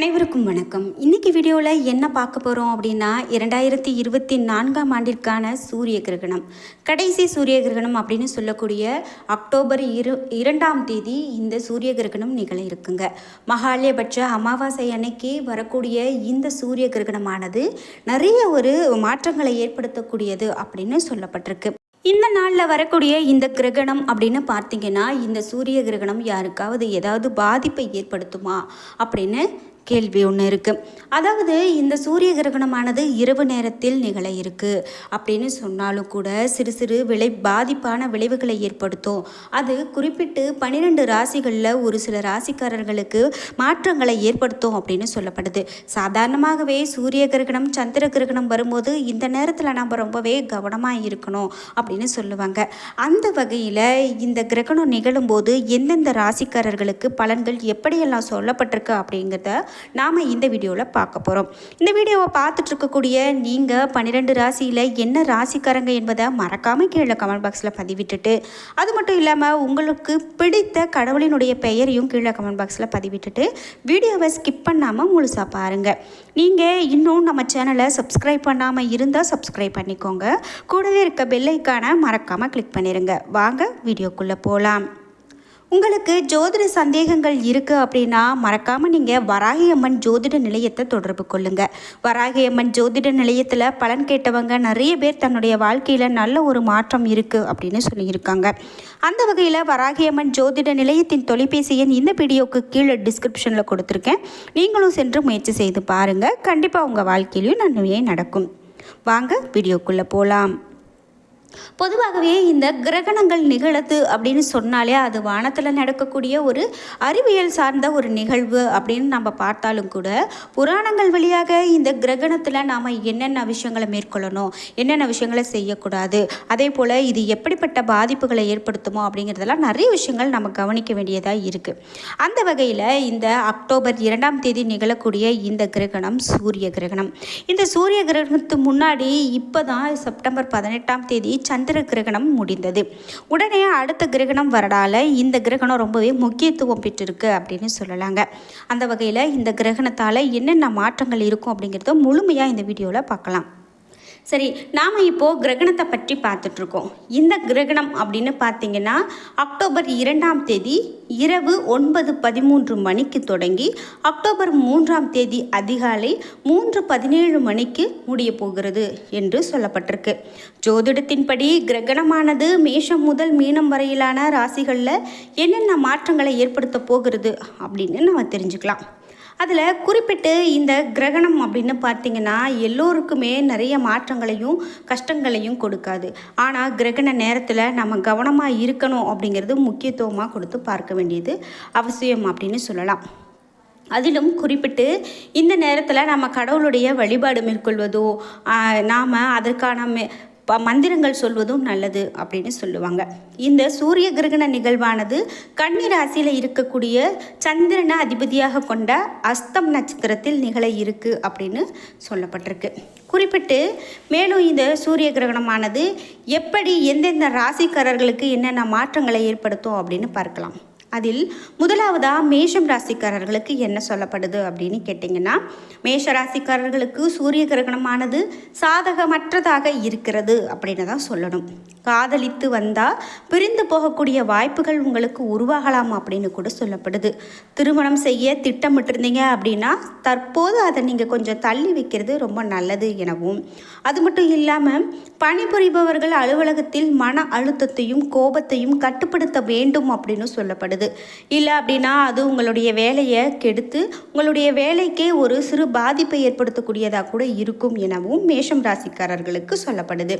அனைவருக்கும் வணக்கம். இன்னைக்கு வீடியோவில் என்ன பார்க்க போகிறோம் அப்படின்னா இரண்டாயிரத்தி இருபத்தி நான்காம் ஆண்டிற்கான சூரிய கிரகணம். கடைசி சூரிய கிரகணம் அப்படின்னு சொல்லக்கூடிய அக்டோபர் இரு இரண்டாம் தேதி இந்த சூரிய கிரகணம் நிகழ இருக்குங்க. மகாலயபட்ச அமாவாசை அன்னைக்கு வரக்கூடிய இந்த சூரிய கிரகணமானது நிறைய ஒரு மாற்றங்களை ஏற்படுத்தக்கூடியது அப்படின்னு சொல்லப்பட்டிருக்கு. இந்த நாளில் வரக்கூடிய இந்த கிரகணம் அப்படின்னு பார்த்தீங்கன்னா இந்த சூரிய கிரகணம் யாருக்காவது ஏதாவது பாதிப்பை ஏற்படுத்துமா அப்படின்னு கேள்வி ஒன்று இருக்குது அதாவது இந்த சூரிய கிரகணமானது இரவு நேரத்தில் நிகழ இருக்கு. அப்படின்னு சொன்னாலும் கூட சிறு சிறு விளை பாதிப்பான விளைவுகளை ஏற்படுத்தும். அது குறிப்பிட்டு பன்னிரெண்டு ராசிகளில் ஒரு சில ராசிக்காரர்களுக்கு மாற்றங்களை ஏற்படுத்தும் அப்படின்னு சொல்லப்படுது. சாதாரணமாகவே சூரிய கிரகணம் சந்திர கிரகணம் வரும்போது இந்த நேரத்தில் நம்ம ரொம்பவே கவனமாக இருக்கணும் அப்படின்னு சொல்லுவாங்க. அந்த வகையில் இந்த கிரகணம் நிகழும்போது எந்தெந்த ராசிக்காரர்களுக்கு பலன்கள் எப்படியெல்லாம் சொல்லப்பட்டிருக்கு அப்படிங்கிறத நாம் இந்த வீடியோவில் பார்க்க போகிறோம் இந்த வீடியோவை பார்த்துட்டு இருக்கக்கூடிய நீங்கள் பன்னிரெண்டு ராசியில் என்ன ராசிக்காரங்க என்பதை மறக்காமல் கீழே கமெண்ட் பாக்ஸில் பதிவிட்டுட்டு அது மட்டும் இல்லாமல் உங்களுக்கு பிடித்த கடவுளினுடைய பெயரையும் கீழே கமெண்ட் பாக்ஸில் பதிவிட்டுட்டு வீடியோவை ஸ்கிப் பண்ணாமல் முழுசாக பாருங்கள் நீங்கள் இன்னும் நம்ம சேனலை சப்ஸ்கிரைப் பண்ணாமல் இருந்தால் சப்ஸ்கிரைப் பண்ணிக்கோங்க. கூடவே இருக்க பெல்லைக்கான மறக்காமல் கிளிக் பண்ணிடுங்க வாங்க வீடியோக்குள்ளே போகலாம் உங்களுக்கு ஜோதிட சந்தேகங்கள் இருக்குது அப்படின்னா மறக்காமல் நீங்கள் வராகி அம்மன் ஜோதிட நிலையத்தை தொடர்பு கொள்ளுங்கள் வராகி அம்மன் ஜோதிட நிலையத்தில் பலன் கேட்டவங்க நிறைய பேர் தன்னுடைய வாழ்க்கையில் நல்ல ஒரு மாற்றம் இருக்குது அப்படின்னு சொல்லியிருக்காங்க. அந்த வகையில் வராகி அம்மன் ஜோதிட நிலையத்தின் தொலைபேசி எண் இந்த வீடியோக்கு கீழே டிஸ்கிரிப்ஷனில் கொடுத்துருக்கேன். நீங்களும் சென்று முயற்சி செய்து பாருங்கள் கண்டிப்பாக உங்கள் வாழ்க்கையிலையும் நன்மையே நடக்கும். வாங்க வீடியோக்குள்ளே போகலாம் பொதுவாகவே இந்த கிரகணங்கள் நிகழது அப்படின்னு சொன்னாலே அது வானத்தில் நடக்கக்கூடிய ஒரு அறிவியல் சார்ந்த ஒரு நிகழ்வு அப்படின்னு நம்ம பார்த்தாலும் கூட புராணங்கள் வழியாக இந்த கிரகணத்தில் நாம் என்னென்ன விஷயங்களை மேற்கொள்ளணும் என்னென்ன விஷயங்களை செய்யக்கூடாது அதே போல் இது எப்படிப்பட்ட பாதிப்புகளை ஏற்படுத்துமோ அப்படிங்கிறதெல்லாம் நிறைய விஷயங்கள் நம்ம கவனிக்க வேண்டியதாக இருக்குது அந்த வகையில் இந்த அக்டோபர் இரண்டாம் தேதி நிகழக்கூடிய இந்த கிரகணம் சூரிய கிரகணம். இந்த சூரிய கிரகணத்துக்கு முன்னாடி இப்போ தான் செப்டம்பர் பதினெட்டாம் தேதி சந்திர கிரகணம் முடிந்தது. உடனே அடுத்த கிரகணம் வரடால இந்த கிரகணம் ரொம்பவே முக்கியத்துவம் பெற்றிருக்கு அப்படின்னு சொல்லலாங்க. அந்த வகையில் இந்த கிரகணத்தால் என்னென்ன மாற்றங்கள் இருக்கும் அப்படிங்கிறத முழுமையாக இந்த வீடியோவில் பார்க்கலாம். சரி நாம் இப்போது கிரகணத்தை பற்றி பார்த்துட்ருக்கோம். இந்த கிரகணம் அப்படின்னு பார்த்தீங்கன்னா அக்டோபர் இரண்டாம் தேதி இரவு ஒன்பது பதிமூன்று மணிக்கு தொடங்கி அக்டோபர் மூன்றாம் தேதி அதிகாலை மூன்று பதினேழு மணிக்கு முடிய போகிறது என்று சொல்லப்பட்டிருக்கு. ஜோதிடத்தின்படி கிரகணமானது மேஷம் முதல் மீனம் வரையிலான ராசிகளில் என்னென்ன மாற்றங்களை ஏற்படுத்த போகிறது அப்படின்னு நம்ம தெரிஞ்சுக்கலாம். அதில் குறிப்பிட்டு இந்த கிரகணம் அப்படின்னு பார்த்தீங்கன்னா எல்லோருக்குமே நிறைய மாற்றங்களையும் கஷ்டங்களையும் கொடுக்காது. ஆனால் கிரகண நேரத்தில் நம்ம கவனமாக இருக்கணும் அப்படிங்கிறது முக்கியத்துவமாக கொடுத்து பார்க்க வேண்டியது அவசியம் அப்படின்னு சொல்லலாம். அதிலும் குறிப்பிட்டு இந்த நேரத்தில் நம்ம கடவுளுடைய வழிபாடு மேற்கொள்வதோ நாம் அதற்கான மே ப மந்திரங்கள் சொல்வதும் நல்லது அப்படின்னு சொல்லுவாங்க. இந்த சூரிய கிரகண நிகழ்வானது கன்னி ராசியில் இருக்கக்கூடிய சந்திரனை அதிபதியாக கொண்ட அஸ்தம் நட்சத்திரத்தில் நிகழ இருக்கு அப்படின்னு சொல்லப்பட்டிருக்கு. குறிப்பிட்டு மேலும் இந்த சூரிய கிரகணமானது எப்படி எந்தெந்த ராசிக்காரர்களுக்கு என்னென்ன மாற்றங்களை ஏற்படுத்தும் அப்படின்னு பார்க்கலாம். அதில் முதலாவதாக மேஷம் ராசிக்காரர்களுக்கு என்ன சொல்லப்படுது அப்படின்னு கேட்டிங்கன்னா மேஷ ராசிக்காரர்களுக்கு சூரிய கிரகணமானது சாதகமற்றதாக இருக்கிறது அப்படின்னு தான் சொல்லணும். காதலித்து வந்தால் பிரிந்து போகக்கூடிய வாய்ப்புகள் உங்களுக்கு உருவாகலாம் அப்படின்னு கூட சொல்லப்படுது. திருமணம் செய்ய திட்டமிட்டிருந்தீங்க அப்படின்னா தற்போது அதை நீங்கள் கொஞ்சம் தள்ளி வைக்கிறது ரொம்ப நல்லது எனவும். அது மட்டும் இல்லாமல் பணிபுரிபவர்கள் அலுவலகத்தில் மன அழுத்தத்தையும் கோபத்தையும் கட்டுப்படுத்த வேண்டும் அப்படின்னு சொல்லப்படுது. இல்லை அப்படின்னா அது உங்களுடைய வேலையை கெடுத்து உங்களுடைய வேலைக்கே ஒரு சிறு பாதிப்பை ஏற்படுத்தக்கூடியதாக கூட இருக்கும் எனவும் மேஷம் ராசிக்காரர்களுக்கு சொல்லப்படுது.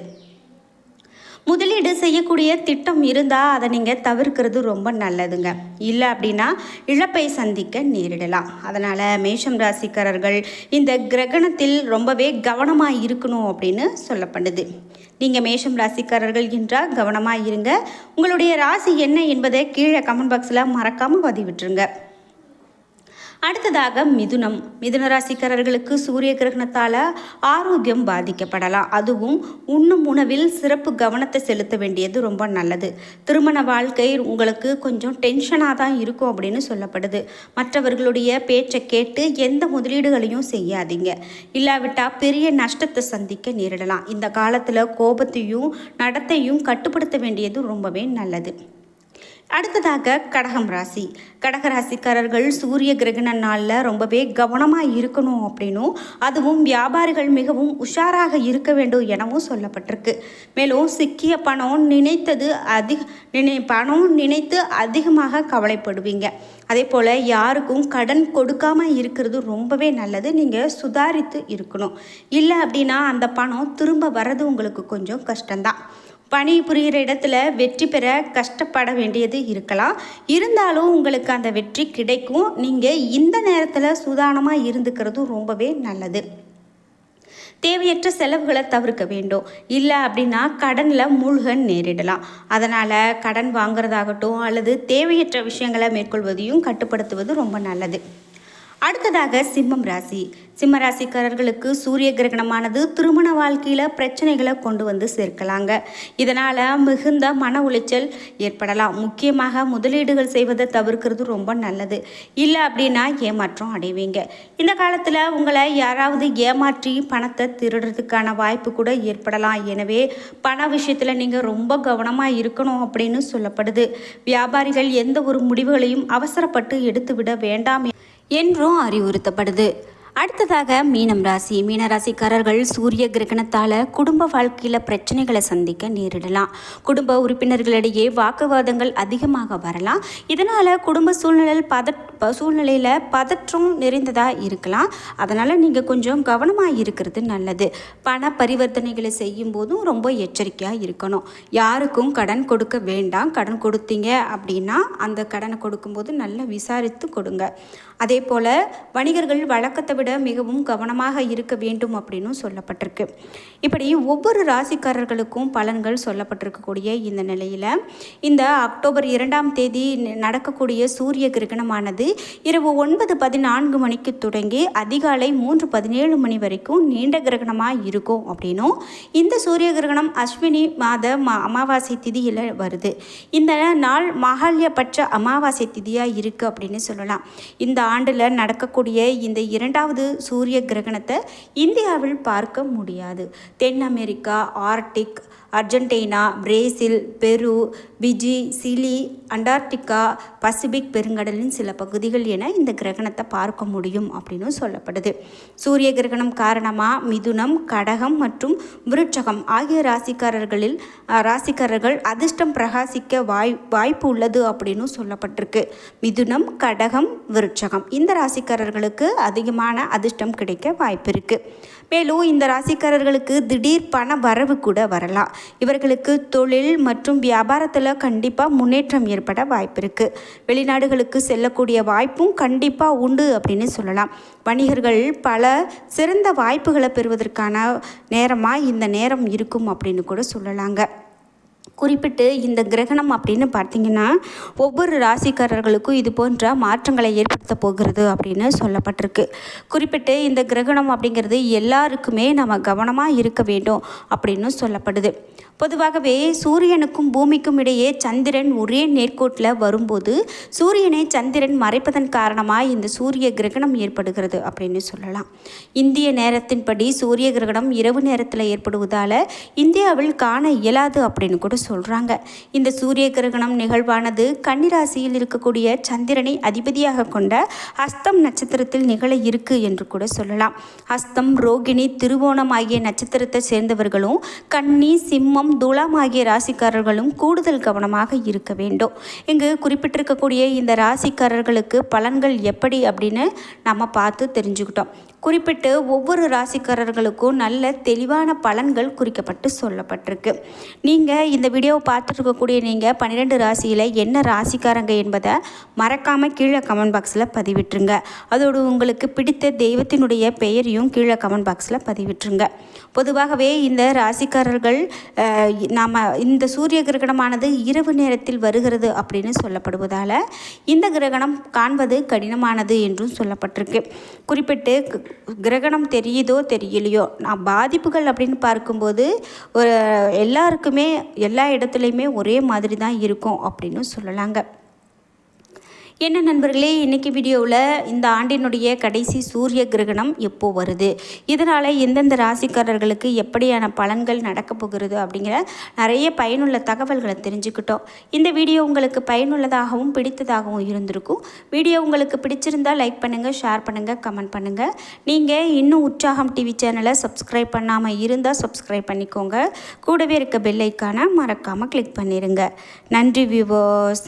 முதலீடு செய்யக்கூடிய திட்டம் இருந்தால் அதை நீங்கள் தவிர்க்கிறது ரொம்ப நல்லதுங்க. இல்லை அப்படின்னா இழப்பை சந்திக்க நேரிடலாம். அதனால் மேஷம் ராசிக்காரர்கள் இந்த கிரகணத்தில் ரொம்பவே கவனமாக இருக்கணும் அப்படின்னு சொல்லப்படுது. நீங்கள் மேஷம் ராசிக்காரர்கள் என்றால் கவனமாக இருங்க. உங்களுடைய ராசி என்ன என்பதை கீழே கமெண்ட் பாக்ஸில் மறக்காமல் பதிவிட்டுருங்க. அடுத்ததாக மிதுனம். மிதுன ராசிக்காரர்களுக்கு சூரிய கிரகணத்தால் ஆரோக்கியம் பாதிக்கப்படலாம். அதுவும் உண்ணும் உணவில் சிறப்பு கவனத்தை செலுத்த வேண்டியது ரொம்ப நல்லது. திருமண வாழ்க்கை உங்களுக்கு கொஞ்சம் டென்ஷனாக தான் இருக்கும் அப்படின்னு சொல்லப்படுது. மற்றவர்களுடைய பேச்சை கேட்டு எந்த முதலீடுகளையும் செய்யாதீங்க. இல்லாவிட்டால் பெரிய நஷ்டத்தை சந்திக்க நேரிடலாம். இந்த காலத்தில் கோபத்தையும் நடத்தையும் கட்டுப்படுத்த வேண்டியது ரொம்பவே நல்லது. அடுத்ததாக கடகம் ராசி. கடக ராசிக்காரர்கள் சூரிய கிரகண நாளில் ரொம்பவே கவனமாக இருக்கணும் அப்படின்னும் அதுவும் வியாபாரிகள் மிகவும் உஷாராக இருக்க வேண்டும் எனவும் சொல்லப்பட்டிருக்கு. மேலும் சிக்கிய பணம் நினைத்தது அதிக நினை பணம் நினைத்து அதிகமாக கவலைப்படுவீங்க. அதே போல் யாருக்கும் கடன் கொடுக்காம இருக்கிறது ரொம்பவே நல்லது. நீங்கள் சுதாரித்து இருக்கணும். இல்லை அப்படின்னா அந்த பணம் திரும்ப வர்றது உங்களுக்கு கொஞ்சம் கஷ்டம்தான். பணி புரிகிற இடத்துல வெற்றி பெற கஷ்டப்பட வேண்டியது இருக்கலாம். இருந்தாலும் உங்களுக்கு அந்த வெற்றி கிடைக்கும். நீங்கள் இந்த நேரத்தில் சுதானமாக இருந்துக்கிறது ரொம்பவே நல்லது. தேவையற்ற செலவுகளை தவிர்க்க வேண்டும். இல்லை அப்படின்னா கடனில் மூழ்க நேரிடலாம். அதனால் கடன் வாங்குறதாகட்டும் அல்லது தேவையற்ற விஷயங்களை மேற்கொள்வதையும் கட்டுப்படுத்துவது ரொம்ப நல்லது. அடுத்ததாக சிம்மம் ராசி. சிம்மராசிக்காரர்களுக்கு சூரிய கிரகணமானது திருமண வாழ்க்கையில் பிரச்சனைகளை கொண்டு வந்து சேர்க்கலாங்க. இதனால் மிகுந்த மன உளைச்சல் ஏற்படலாம். முக்கியமாக முதலீடுகள் செய்வதை தவிர்க்கிறது ரொம்ப நல்லது. இல்லை அப்படின்னா ஏமாற்றம் அடைவீங்க. இந்த காலத்தில் உங்களை யாராவது ஏமாற்றி பணத்தை திருடுறதுக்கான வாய்ப்பு கூட ஏற்படலாம். எனவே பண விஷயத்தில் நீங்கள் ரொம்ப கவனமாக இருக்கணும் அப்படின்னு சொல்லப்படுது. வியாபாரிகள் எந்த ஒரு முடிவுகளையும் அவசரப்பட்டு எடுத்துவிட வேண்டாம் என்றும் அறிவுறுத்தப்படுது. அடுத்ததாக மீனம் ராசி. மீன ராசிக்காரர்கள் சூரிய கிரகணத்தால் குடும்ப வாழ்க்கையில் பிரச்சனைகளை சந்திக்க நேரிடலாம். குடும்ப உறுப்பினர்களிடையே வாக்குவாதங்கள் அதிகமாக வரலாம். இதனால் குடும்ப சூழ்நிலை பத சூழ்நிலையில் பதற்றம் நிறைந்ததாக இருக்கலாம். அதனால் நீங்கள் கொஞ்சம் கவனமாக இருக்கிறது நல்லது. பண பரிவர்த்தனைகளை செய்யும் போதும் ரொம்ப எச்சரிக்கையாக இருக்கணும். யாருக்கும் கடன் கொடுக்க வேண்டாம். கடன் கொடுத்தீங்க அப்படின்னா அந்த கடனை கொடுக்கும்போது நல்லா விசாரித்து கொடுங்க. அதே போல் வணிகர்கள் வழக்கத்தை விட மிகவும் கவனமாக இருக்க வேண்டும் அப்படின்னு சொல்லப்பட்டிருக்கு. இப்படி ஒவ்வொரு ராசிக்காரர்களுக்கும் பலன்கள் சொல்லப்பட்டிருக்கக்கூடிய இந்த நிலையில் இந்த அக்டோபர் இரண்டாம் தேதி நடக்கக்கூடிய சூரிய கிரகணமானது இரவு ஒன்பது பதினான்கு மணிக்கு தொடங்கி அதிகாலை மூன்று பதினேழு மணி வரைக்கும் நீண்ட கிரகணமாக இருக்கும் அப்படின்னும் இந்த சூரிய கிரகணம் அஸ்வினி மாத மா அமாவாசை திதியில் வருது. இந்த நாள் மகால்யபட்ச அமாவாசை திதியாக இருக்குது அப்படின்னு சொல்லலாம். இந்த ஆண்டில் நடக்கக்கூடிய இந்த இரண்டாவது சூரிய கிரகணத்தை இந்தியாவில் பார்க்க முடியாது. தென் America Arctic Argentina Brazil Peru Fiji Chile Antarctica Pacific பெருங்கடலின் சில பகுதி பகுதிகள் என இந்த கிரகணத்தை பார்க்க முடியும் அப்படின்னு சொல்லப்படுது. சூரிய கிரகணம் காரணமாக மிதுனம் கடகம் மற்றும் விருட்சகம் ஆகிய ராசிக்காரர்களில் ராசிக்காரர்கள் அதிர்ஷ்டம் பிரகாசிக்க வாய் வாய்ப்பு உள்ளது அப்படின்னு சொல்லப்பட்டிருக்கு. மிதுனம் கடகம் விருட்சகம் இந்த ராசிக்காரர்களுக்கு அதிகமான அதிர்ஷ்டம் கிடைக்க வாய்ப்பு இருக்குது மேலும் இந்த ராசிக்காரர்களுக்கு திடீர் பண வரவு கூட வரலாம். இவர்களுக்கு தொழில் மற்றும் வியாபாரத்தில் கண்டிப்பாக முன்னேற்றம் ஏற்பட வாய்ப்பு இருக்குது வெளிநாடுகளுக்கு செல்லக்கூடிய வாய்ப்பும் கண்டிப்பாக உண்டு அப்படின்னு சொல்லலாம். வணிகர்கள் பல சிறந்த வாய்ப்புகளை பெறுவதற்கான நேரமாக இந்த நேரம் இருக்கும் அப்படின்னு கூட சொல்லலாங்க. குறிப்பிட்டு இந்த கிரகணம் அப்படின்னு பார்த்தீங்கன்னா ஒவ்வொரு ராசிக்காரர்களுக்கும் இது போன்ற மாற்றங்களை ஏற்படுத்த போகிறது அப்படின்னு சொல்லப்பட்டிருக்கு. குறிப்பிட்டு இந்த கிரகணம் அப்படிங்கிறது எல்லாருக்குமே நம்ம கவனமாக இருக்க வேண்டும் அப்படின்னு சொல்லப்படுது. பொதுவாகவே சூரியனுக்கும் பூமிக்கும் இடையே சந்திரன் ஒரே நேர்கோட்டில் வரும்போது சூரியனை சந்திரன் மறைப்பதன் காரணமாக இந்த சூரிய கிரகணம் ஏற்படுகிறது அப்படின்னு சொல்லலாம். இந்திய நேரத்தின்படி சூரிய கிரகணம் இரவு நேரத்தில் ஏற்படுவதால் இந்தியாவில் காண இயலாது அப்படின்னு கூட சொல்கிறாங்க இந்த சூரிய கிரகணம் நிகழ்வானது கன்னிராசியில் இருக்கக்கூடிய சந்திரனை அதிபதியாக கொண்ட ஹஸ்தம் நட்சத்திரத்தில் நிகழ இருக்கு என்று கூட சொல்லலாம். ஹஸ்தம் ரோகிணி திருவோணம் ஆகிய நட்சத்திரத்தை சேர்ந்தவர்களும் கன்னி சிம்மம் துலாம் ஆகிய ராசிக்காரர்களும் கூடுதல் கவனமாக இருக்க வேண்டும். இங்கு குறிப்பிட்டிருக்கக்கூடிய இந்த ராசிக்காரர்களுக்கு பலன்கள் எப்படி அப்படின்னு நம்ம பார்த்து தெரிஞ்சுக்கிட்டோம். குறிப்பிட்டு ஒவ்வொரு ராசிக்காரர்களுக்கும் நல்ல தெளிவான பலன்கள் குறிக்கப்பட்டு சொல்லப்பட்டிருக்கு. நீங்கள் இந்த வீடியோவை பார்த்துருக்கக்கூடிய நீங்கள் பன்னிரெண்டு ராசியில் என்ன ராசிக்காரங்க என்பதை மறக்காமல் கீழே கமெண்ட் பாக்ஸில் பதிவிட்டுருங்க. அதோடு உங்களுக்கு பிடித்த தெய்வத்தினுடைய பெயரையும் கீழே கமெண்ட் பாக்ஸில் பதிவிட்டுருங்க. பொதுவாகவே இந்த ராசிக்காரர்கள் நாம் இந்த சூரிய கிரகணமானது இரவு நேரத்தில் வருகிறது அப்படின்னு சொல்லப்படுவதால் இந்த கிரகணம் காண்பது கடினமானது என்றும் சொல்லப்பட்டிருக்கு. குறிப்பிட்டு கிரகணம் தெரியுதோ தெரியலையோ? நான் பாதிப்புகள் அப்படின்னு பார்க்கும்போது ஒரு எல்லாருக்குமே எல்லா இடத்துலையுமே ஒரே மாதிரி தான் இருக்கும் அப்படின்னு சொல்லலாங்க. என்ன நண்பர்களே இன்றைக்கி வீடியோவில் இந்த ஆண்டினுடைய கடைசி சூரிய கிரகணம் எப்போது வருது? இதனால் எந்தெந்த ராசிக்காரர்களுக்கு எப்படியான பலன்கள் நடக்கப் போகிறது அப்படிங்கிற நிறைய பயனுள்ள தகவல்களை தெரிஞ்சுக்கிட்டோம். இந்த வீடியோ உங்களுக்கு பயனுள்ளதாகவும் பிடித்ததாகவும் இருந்திருக்கும். வீடியோ உங்களுக்கு பிடிச்சிருந்தா லைக் பண்ணுங்கள் ஷேர் பண்ணுங்கள் கமெண்ட் பண்ணுங்கள் நீங்கள் இன்னும் உற்சாகம் டிவி சேனலை சப்ஸ்கிரைப் பண்ணாமல் இருந்தால் சப்ஸ்கிரைப் பண்ணிக்கோங்க. கூடவே இருக்க பெல்லைக்கான மறக்காமல் கிளிக் பண்ணிடுங்க நன்றி வியூவர்ஸ்